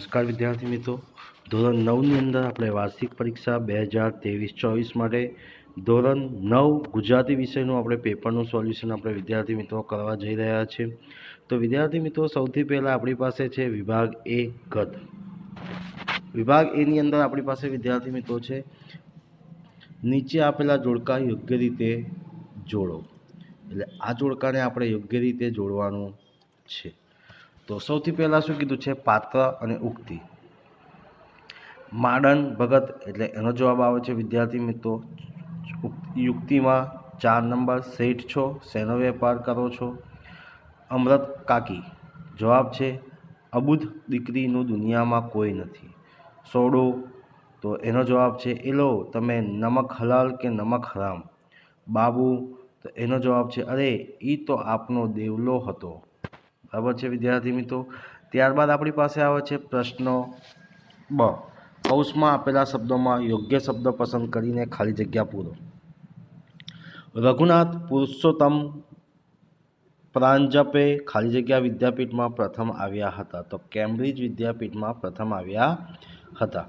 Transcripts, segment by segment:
નમસ્કાર વિદ્યાર્થી મિત્રો. ધોરણ નવની અંદર આપણે વાર્ષિક પરીક્ષા બે હજાર ત્રેવીસ ચોવીસ માટે ધોરણ નવ ગુજરાતી વિષયનું આપણે પેપરનું સોલ્યુશન આપણે વિદ્યાર્થી મિત્રો કરવા જઈ રહ્યા છે તો વિદ્યાર્થી મિત્રો, સૌથી પહેલાં આપણી પાસે છે વિભાગ એ ગદ વિભાગ એની અંદર આપણી પાસે વિદ્યાર્થી મિત્રો છે, નીચે આપેલા જોડકા યોગ્ય રીતે જોડો. એટલે આ જોડકાને આપણે યોગ્ય રીતે જોડવાનું છે. તો સૌથી પહેલાં શું કીધું છે? પાત્ર અને ઉક્તિ. માડન ભગત એટલે એનો જવાબ આવે છે, વિદ્યાર્થી મિત્રો. યુક્તિમાં ચાર નંબર, શેઠ છો, શેનો વેપાર કરો છો? અમૃત કાકી, જવાબ છે, અબુધ દીકરીનું દુનિયામાં કોઈ નથી. સોડો, તો એનો જવાબ છે, એલો, તમે નમક હલાલ કે નમક હરામ? બાબુ, તો એનો જવાબ છે, અરે એ તો આપનો દેવલો હતો. બરાબર છે, વિદ્યાર્થી મિત્રો? ત્યારબાદ આપણી પાસે આવે છે પ્રશ્નો બ. કૌશમાં આપેલા શબ્દોમાં યોગ્ય શબ્દ પસંદ કરીને ખાલી જગ્યા પૂરો. રઘુનાથ પુરુષોત્તમ પ્રાંજપે ખાલી જગ્યા વિદ્યાપીઠમાં પ્રથમ આવ્યા હતા. તો કેમ્બ્રિજ વિદ્યાપીઠમાં પ્રથમ આવ્યા હતા.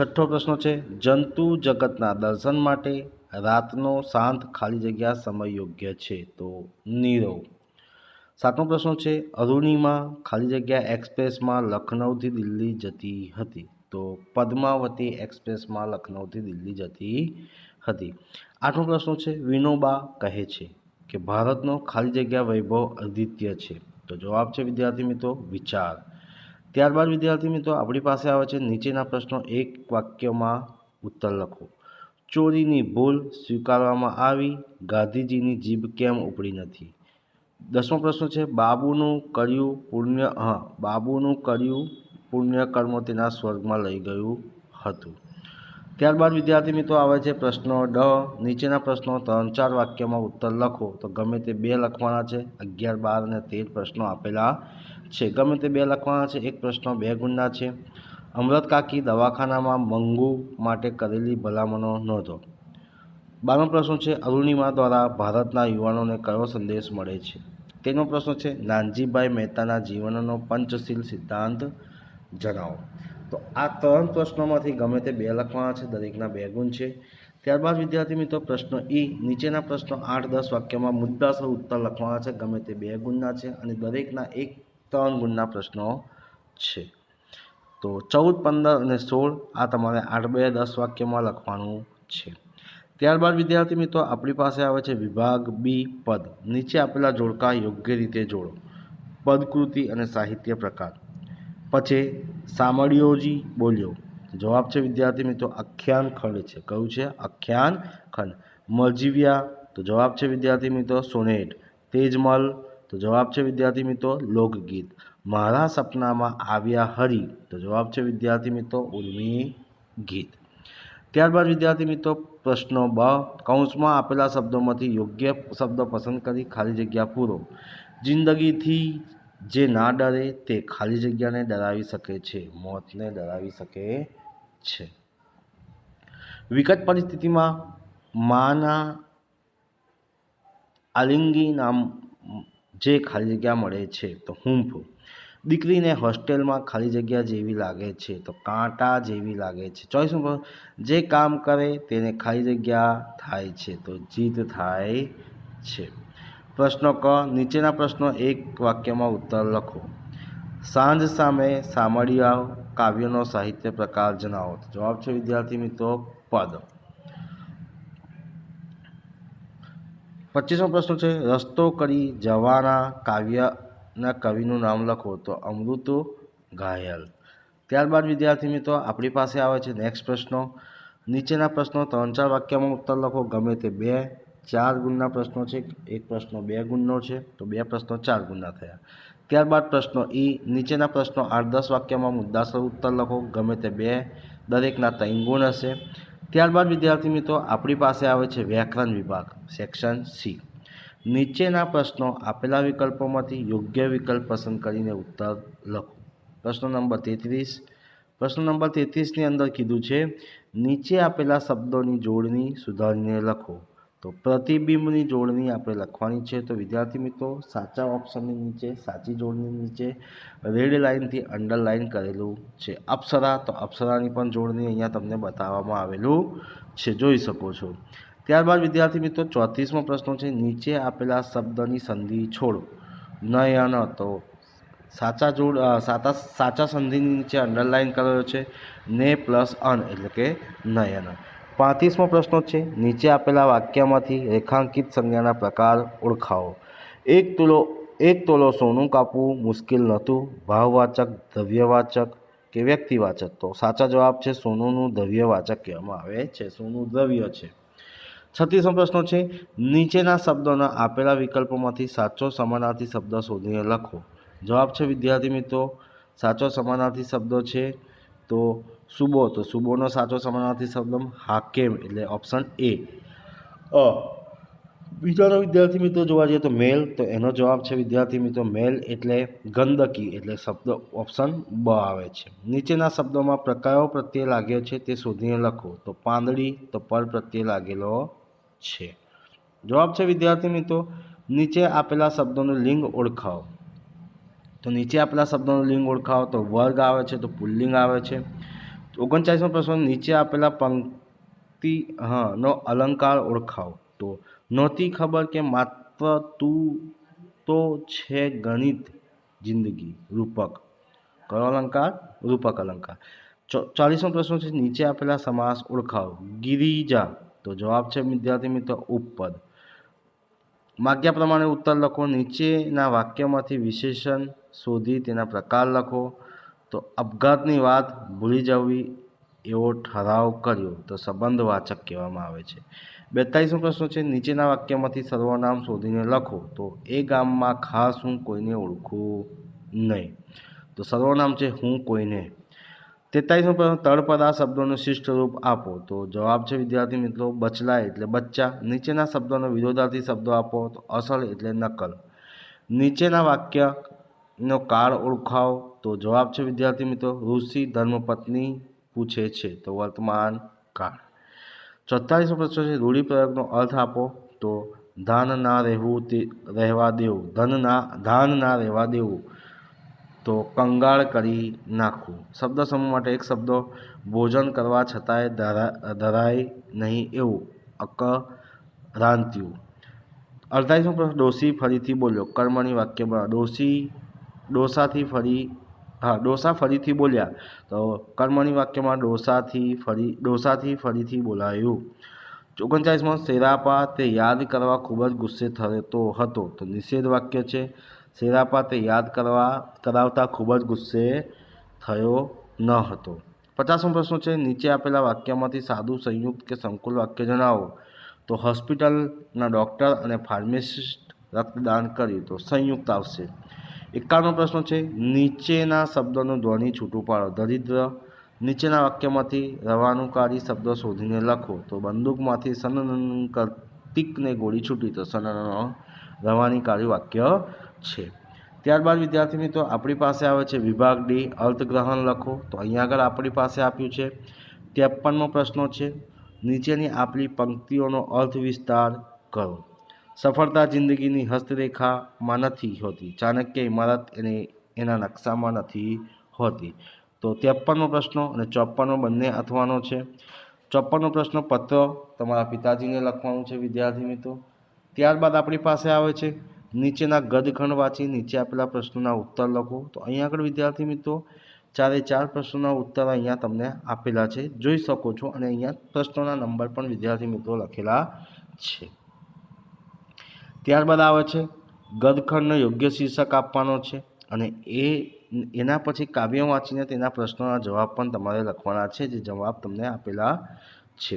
છઠ્ઠો પ્રશ્ન છે, જંતુ જગતના દર્શન માટે રાતનો શાંત ખાલી જગ્યા સમય યોગ્ય છે? તો નીરવ. સાતમો પ્રશ્ન છે, અરુણિમા ખાલી જગ્યા એક્સપ્રેસમાં લખનૌથી દિલ્હી જતી હતી. તો પદ્માવતી એક્સપ્રેસમાં લખનૌથી દિલ્હી જતી હતી. આઠમો પ્રશ્ન છે, વિનોબા કહે છે કે ભારતનો ખાલી જગ્યા વૈભવ અદ્વિતીય છે. તો જવાબ છે, વિદ્યાર્થી મિત્રો, વિચાર. ત્યારબાદ વિદ્યાર્થી મિત્રો, આપણી પાસે આવે છે નીચેના પ્રશ્નો. એક વાક્યમાં ઉત્તર લખો. ચોરીની ભૂલ સ્વીકારવામાં આવી, ગાંધીજીની જીભ કેમ ઉપડી નથી? દસમો પ્રશ્ન છે, બાબુનું કર્યું પુણ્ય, હા, બાબુનું કર્યું પુણ્ય કર્મ તેના સ્વર્ગમાં લઈ ગયું હતું. ત્યારબાદ વિદ્યાર્થી મિત્રો આવે છે પ્રશ્નો ડ, નીચેના પ્રશ્નો ત્રણ ચાર વાક્યમાં ઉત્તર લખો. તો ગમે તે બે લખવાના છે, અગિયાર, બાર અને તેર પ્રશ્નો આપેલા છે. ગમે તે બે લખવાના છે, એક પ્રશ્ન બે ગુણના છે. અમૃત કાકી દવાખાનામાં મંગુ માટે કરેલી ભલામણો નોંધો. બારમો પ્રશ્ન છે, અરુણિમા દ્વારા ભારતના યુવાનોને કયો સંદેશ મળે છે? તેનો પ્રશ્ન છે, નાનજીભાઈ મહેતાના જીવનનો પંચશીલ સિદ્ધાંત જણાવો. તો આ ત્રણ પ્રશ્નોમાંથી ગમે તે બે લખવાના છે, દરેકના બે ગુણ છે. ત્યારબાદ વિદ્યાર્થી મિત્રો, પ્રશ્ન ઈ નીચેના પ્રશ્નો આઠ, દસ વાક્યમાં મુદ્દાસર ઉત્તર લખવાના છે, ગમે તે બે ગુણના છે અને દરેકના એક ત્રણ ગુણના પ્રશ્નો છે. તો ચૌદ, પંદર અને સોળ આ તમારે આઠ, બે, દસ વાક્યમાં લખવાનું છે. ત્યારબાદ, વિદ્યાર્થી મિત્રો, આપણી પાસે આવે છે વિભાગ બી, પદ. નીચે આપેલા જોડકા યોગ્ય રીતે જોડો. પદકૃતિ અને સાહિત્ય પ્રકાર. પછી સામળિયોજી બોલ્યો. જવાબ છે, વિદ્યાર્થી મિત્રો, આખ્યાન ખંડ છે. કયું છે? આખ્યાન ખંડ. મરજીવ્યા તો જવાબ છે, વિદ્યાર્થી મિત્રો, સોનેટ. તેજમલ. તો જવાબ છે, વિદ્યાર્થી મિત્રો, લોકગીત. મારા સપનામાં આવ્યા હરી. તો જવાબ છે, વિદ્યાર્થી મિત્રો ઉર્મી ગીત ત્યારબાદ વિદ્યાર્થી મિત્રો પ્રશ્નો બ. કૌંસમાં આપેલા શબ્દોમાંથી યોગ્ય શબ્દ પસંદ કરી ખાલી જગ્યા પૂરો. જિંદગીથી જે ના ડરે તે ખાલી જગ્યાને ડરાવી શકે છે. મોતને ડરાવી શકે છે. વિકટ પરિસ્થિતિમાં માના આલિંગી નામ જે ખાલી જગ્યા મળે છે તો હૂંફ દીકરીને હોસ્ટેલમાં ખાલી જગ્યા જેવી લાગે છે, તો કાંટા જેવી લાગે છે. ચોઈસ નંબર જે કામ કરે તેને ખાલી જગ્યા થાય છે, તો જીત થાય છે. પ્રશ્નો ક, નીચેના પ્રશ્નો એક વાક્યમાં ઉત્તર લખો. સાંજ સામે સામળિયા કાવ્યનો સાહિત્ય પ્રકાર જણાવો. જવાબ છે વિદ્યાર્થી મિત્રો પદ. પચીસમો પ્રશ્ન છે, રસ્તો કરી જવાના કાવ્યના કવિનું નામ લખો તો અમૃતુ ઘાયલ. ત્યારબાદ વિદ્યાર્થી મિત્રો, આપણી પાસે આવે છે નેક્સ્ટ પ્રશ્નો. નીચેના પ્રશ્નો ત્રણ ચાર વાક્યમાં ઉત્તર લખો. ગમે તે બે, ચાર ગુણના પ્રશ્નો છે. એક પ્રશ્નો બે ગુણનો છે, તો બે પ્રશ્નો ચાર ગુણના થયા. ત્યારબાદ પ્રશ્નો ઈ, નીચેના પ્રશ્નો આઠ દસ વાક્યમાં મુદ્દાસર ઉત્તર લખો. ગમે તે બે, દરેકના ત્રણ ગુણ હશે. ત્યારબાદ વિદ્યાર્થી મિત્રો, આપણી પાસે આવે છે વ્યાકરણ વિભાગ સેક્શન સી નીચેના પ્રશ્નો આપેલા વિકલ્પોમાંથી યોગ્ય વિકલ્પ પસંદ કરીને ઉત્તર લખો. પ્રશ્ન નંબર તેત્રીસ. પ્રશ્ન નંબર તેત્રીસની અંદર કીધું છે, નીચે આપેલા શબ્દોની જોડણી સુધારીને લખો. તો પ્રતિબિંબની જોડણી આપણે લખવાની છે. તો વિદ્યાર્થી મિત્રો, સાચા ઓપ્શનની નીચે, સાચી જોડણી નીચે રેડ લાઇનથી અંડરલાઇન કરેલું છે. અપ્સરા, તો અપ્સરાની પણ જોડણી અહીંયા તમને બતાવવામાં આવેલું છે. જોઈ શકો છો. ત્યારબાદ વિદ્યાર્થી મિત્રો, ચોત્રીસમો પ્રશ્ન છે, નીચે આપેલા શબ્દની સંધિ છોડો. નયન તો. સાચા જોડ સાચા સાચા સંધિની નીચે અંડરલાઇન કરેલો છે, ને પ્લસ અન એટલે કે નયન પાંત્રીસમો પ્રશ્ન છે, નીચે આપેલા વાક્યમાંથી રેખાંકિત સંજ્ઞાના પ્રકાર ઓળખાવો. એક તોલો એક તોલો સોનું કાપવું મુશ્કેલ નહોતું, ભાવવાચક, દ્રવ્યવાચક કે વ્યક્તિવાચક? તો સાચા જવાબ છે, સોનુનું દ્રવ્યવાચક કહેવામાં આવે છે, સોનું દ્રવ્ય છે. છત્રીસમો પ્રશ્ન છે, નીચેના શબ્દોના આપેલા વિકલ્પોમાંથી સાચો સમાનાર્થી શબ્દ શોધીને લખો. જવાબ છે, વિદ્યાર્થી મિત્રો, સાચો સમાનાર્થી શબ્દો છે તો સુબો, તો સુબોનો સાચો સમાનાર્થી શબ્દ હાકેમ એટલે ઓપ્શન એ. અ, બીજાનો વિદ્યાર્થી મિત્રો જોવા જઈએ તો મેલ, તો એનો જવાબ છે, વિદ્યાર્થી મિત્રો, મેલ એટલે ગંદકી એટલે શબ્દ ઓપ્શન બ આવે છે. નીચેના શબ્દોમાં પ્રકારો પ્રત્યે લાગ્યો છે તે શોધીને લખો. તો પાંદડી, તો પર પ્રત્યે લાગેલો છે. જવાબ છે વિદ્યાર્થી મિત્રો નીચે આપેલા શબ્દોનું લિંગ ઓળખાવો. તો નીચે આપેલા શબ્દોનું લિંગ ઓળખાવો, તો વર્ગ આવે છે, તો પુલ્લિંગ આવે છે. ઓગણચાલીસમો પ્રશ્ન, નીચે આપેલા પંક્તિ, હા, નો અલંકાર ઓળખાવો. તો નહોતી ખબર કે માત્ર તું તો છે ગણિત જિંદગી, રૂપક. કયો અલંકાર? રૂપક અલંકાર. ચો- ચાલીસમો પ્રશ્ન છે, નીચે આપેલા સમાસ ઓળખાવો. ગિરિજા. તો જવાબ છે, વિદ્યાર્થી મિત્રો, ઉપપદ. માગ્યા પ્રમાણે ઉત્તર લખો, નીચેના વાક્યમાંથી વિશેષણ શોધી તેના પ્રકાર લખો. તો અપઘાતની વાત ભૂલી જવી, એવો ઠરાવ કર્યો. તો સંબંધવાચક કહેવામાં આવે છે. બેતાલીસમો પ્રશ્ન છે, નીચેના વાક્યમાંથી સર્વનામ શોધીને લખો. તો એ ગામમાં ખાસ હું કોઈને ઓળખું નહીં. તો સર્વનામ છે, હું કોઈને તેતાલીસમો પ્રશ્ન, તળપદા શબ્દોનું શિષ્ટ રૂપ આપો. તો જવાબ છે, વિદ્યાર્થી મિત્રો બચલા એટલે બચ્ચા. નીચેના શબ્દોનો વિરોધાર્થી શબ્દો આપો, તો અસલ એટલે નકલ. નીચેના વાક્યનો કાળ ઓળખાવો. તો જવાબ છે, વિદ્યાર્થી મિત્રો, ઋષિ ધર્મપત્ની પૂછે છે. તો વર્તમાન કાળ. ચોતાલીસમો પ્રશ્ન છે, રૂઢિપ્રયોગનો અર્થ આપો. તો ધાન ના રહેવું તે રહેવા દેવું. ધન ના, ધાન ના રહેવા દેવું. તો કંગાળ કરી નાખવું. શબ્દ સમૂહ માટે એક શબ્દ ભોજન કરવા છતાંય ધરા, ધરાય નહીં એવું અકરાંત્યું. અડતાલીસમો પ્રશ્ન ડોસી ફરીથી બોલ્યો. કર્મણી વાક્ય બના ડોસી ડોસાથી ફરી, હા, ડોસા ફરીથી બોલ્યા. તો કર્મણી વાક્યમાં ડોસાથી ફરી, ડોસાથી ફરીથી બોલાયું. ઓગણચાલીસમાં શેરાપા તે યાદ કરવા ખૂબ જ ગુસ્સે થતો હતો. તો નિષેધ વાક્ય છે. શેરાપા તે યાદ કરવા, કરાવતા ખૂબ જ ગુસ્સે થયો ન હતો. પચાસમો પ્રશ્ન છે, નીચે આપેલા વાક્યમાંથી સાદું, સંયુક્ત કે સંકુલ વાક્ય જણાવો. તો હોસ્પિટલના ડૉક્ટર અને ફાર્માસિસ્ટ રક્તદાન કર્યું. તો સંયુક્ત આવશે. એકાવનમો પ્રશ્ન છે, નીચેના શબ્દોનું ધ્વનિ છૂટું પાડો. દરિદ્ર નીચેના વાક્યમાંથી રવાનુકારી શબ્દો શોધીને લખો. તો બંદૂકમાંથી સનન કરતિકને ગોળી છૂટી. તો સનન રવાનીકારી વાક્ય છે. ત્યારબાદ વિદ્યાર્થી મિત્રો આપણી પાસે આવે છે વિભાગ ડી, અર્થગ્રહણ લખો. તો અહીંયા આગળ આપણી પાસે આપ્યું છે ત્રેપનમો પ્રશ્નો છે. નીચેની આપણી પંક્તિઓનો અર્થ વિસ્તાર કરો. સફળતા જિંદગીની હસ્તરેખામાં નથી હોતી. ચાણક્ય ઇમારત એને, એના નકશામાં નથી હોતી. તો ત્રેપનમો પ્રશ્ન અને ચોપનમો બંને અથવાનો છે. ચોપનનો પ્રશ્ન પત્ર તમારા પિતાજીને લખવાનું છે વિદ્યાર્થી મિત્રો. ત્યારબાદ આપણી પાસે આવે છે નીચેના ગદખંડ વાંચી નીચે આપેલા પ્રશ્નોના ઉત્તર લખો. તો અહીંયા આગળ વિદ્યાર્થી મિત્રો, ચારે ચાર પ્રશ્નોના ઉત્તર અહીંયા તમને આપેલા છે. જોઈ શકો છો અને અહીંયા પ્રશ્નોના નંબર પણ વિદ્યાર્થી મિત્રો લખેલા છે. ત્યારબાદ આવે છે ગદખંડનો યોગ્ય શીર્ષક આપવાનો છે અને એ એના પછી કાવ્ય વાંચીને તેના પ્રશ્નોના જવાબ પણ તમારે લખવાના છે, જે જવાબ તમને આપેલા છે.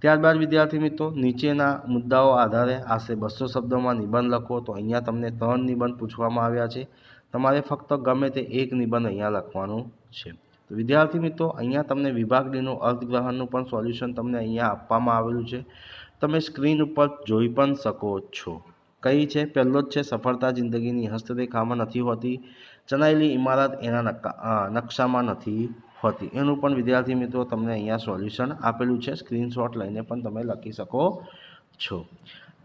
ત્યારબાદ, વિદ્યાર્થી મિત્રો, નીચેના મુદ્દાઓ આધારે આશરે બસો શબ્દોમાં નિબંધ લખો. તો અહીંયા તમને ત્રણ નિબંધ પૂછવામાં આવ્યા છે. તમારે ફક્ત ગમે તે એક નિબંધ અહીંયા લખવાનું છે. તો વિદ્યાર્થી મિત્રો, અહીંયા તમને વિભાગ ડીનું અર્થગ્રહણનું પણ સોલ્યુશન તમને અહીંયા આપવામાં આવેલું છે. તમે સ્ક્રીન ઉપર જોઈ પણ શકો છો. કઈ છે? પહેલો જ છે, સફળતા જિંદગીની હસ્તરેખામાં નથી હોતી. ચણાયેલી ઇમારત એના નકા નકશામાં નથી હોતી. એનું પણ, વિદ્યાર્થી મિત્રો, તમને અહીંયા સોલ્યુશન આપેલું છે. સ્ક્રીનશોટ લઈને પણ તમે લખી શકો છો.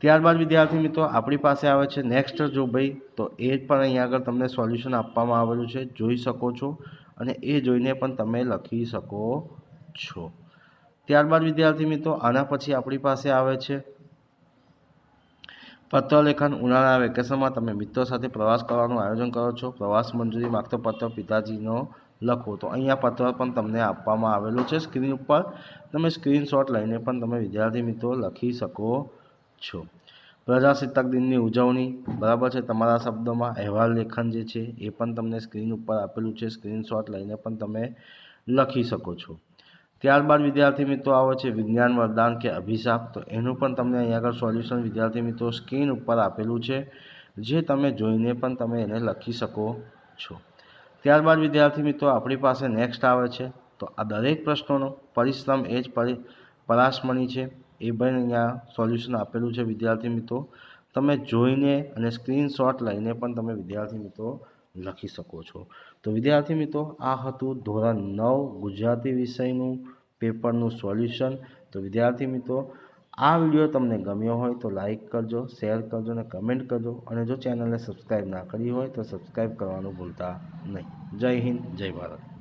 ત્યારબાદ, વિદ્યાર્થી મિત્રો, આપણી પાસે આવે છે નેક્સ્ટ જો ભાઈ, તો એ પણ અહીંયા આગળ તમને સોલ્યુશન આપવામાં આવેલું છે. જોઈ શકો છો અને એ જોઈને પણ તમે લખી શકો છો. ત્યારબાદ, વિદ્યાર્થી મિત્રો, આના પછી આપણી પાસે આવે છે પત્રલેખન ઉનાળાના વેકેશનમાં. તમે મિત્રો સાથે પ્રવાસ કરવાનું આયોજન કરો છો. પ્રવાસ મંજૂરી માગતો પત્ર પિતાજીનો લખો. તો અહીંયા પત્ર પણ તમને આપવામાં આવેલું છે. સ્ક્રીન ઉપર તમે સ્ક્રીનશોટ લઈને પણ તમે વિદ્યાર્થી મિત્રો લખી શકો છો. પ્રજાસત્તાક દિનની ઉજવણી, બરાબર છે? તમારા શબ્દોમાં અહેવાલ લેખન જે છે એ પણ તમને સ્ક્રીન ઉપર આપેલું છે. સ્ક્રીનશોટ લઈને પણ તમે લખી શકો છો. ત્યારબાદ વિદ્યાર્થી મિત્રો આવે છે વિજ્ઞાન વરદાન કે અભિશાપ. તો એનું પણ તમને અહીંયા આગળ સોલ્યુશન વિદ્યાર્થી મિત્રો સ્ક્રીન ઉપર આપેલું છે, જે તમે જોઈને પણ તમે એને લખી શકો છો. ત્યારબાદ, વિદ્યાર્થી મિત્રો, આપણી પાસે નેક્સ્ટ આવે છે. તો આ દરેક પ્રશ્નોનો પરિશ્રમ એ જ પરી પરાશમણી છે. એ પણ અહીંયા સોલ્યુશન આપેલું છે, વિદ્યાર્થી મિત્રો. તમે જોઈને અને સ્ક્રીનશોટ લઈને પણ તમે વિદ્યાર્થી મિત્રો લખી શકો છો. તો વિદ્યાર્થી મિત્રો, આ હતું ધોરણ નવ ગુજરાતી વિષયનું પેપરનું સોલ્યુશન તો વિદ્યાર્થી મિત્રો આ વીડિયો તમને ગમ્યો હોય તો લાઇક કરજો, શેર કરજો અને કમેન્ટ કરજો. અને જો ચેનલને સબસ્ક્રાઈબ ના કરી હોય તો સબસ્ક્રાઈબ કરવાનું ભૂલતા નહીં. જય હિન્દ, જય ભારત.